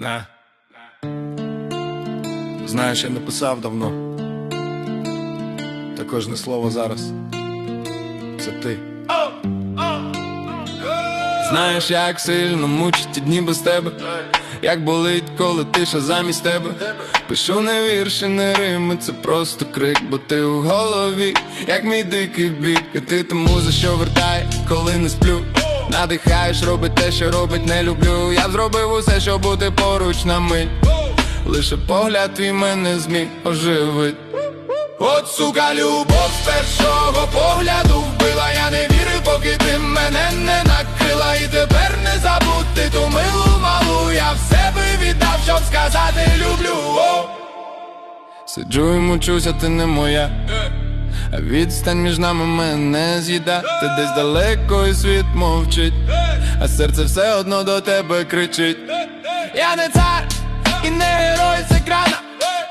Да. Знаєш, я не писав давно. Та кожне слово зараз. Це ти. Знаєш, як сильно мучить дні без тебе. Як болить, коли тиша замість тебе. Пишу не вірші, не рими, це просто крик, бо ти у голові, як мій дикий бік, і ти тому за що вертає, коли не сплю. Надихаєш, робить те, що робить, не люблю. Я зробив усе, щоб бути поруч на мить. Лише погляд твій мене зміг оживить. От сука, любов з першого погляду вбила, я не вірив, поки ти мене не накрила, і тепер не забути ту милу малу, я в себе віддав, щоб сказати люблю. О! Сиджу і мучуся, ти не моя. Відстань між нами мене з'їда, ти десь далеко і світ мовчить, а серце все одно до тебе кричить. Я не цар і не герой з екрана,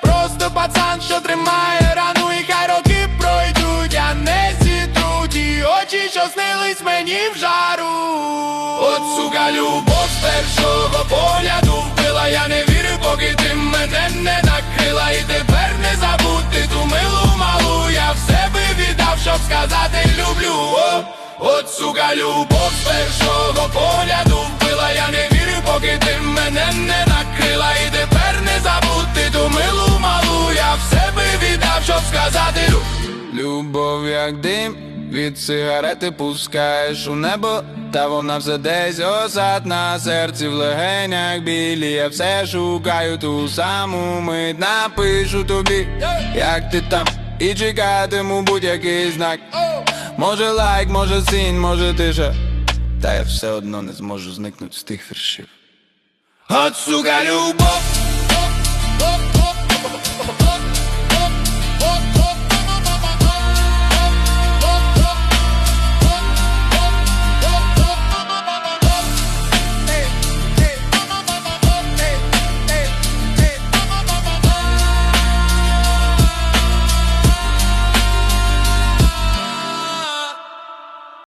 просто пацан, що тримає рану, і хай роки пройдуть, я не зітру ті очі, що снились мені в жару. От сука, любов з першого погляду вбила, я не вірю, поки ти мене не от сука, любов з першого погляду вбила, я не вірю, поки ти мене не накрила, і тепер не забути ту милу малу, я в себе віддав, щоб сказати. Любов, як дим, від сигарети пускаєш у небо, та вона все десь осад на серці в легенях білі. Я все шукаю ту саму мить, напишу тобі, як ти там, і чекатиму будь-який знак. Може лайк, може цінь, може тиша, та я все одно не зможу зникнути з тих віршів. От сука, любов,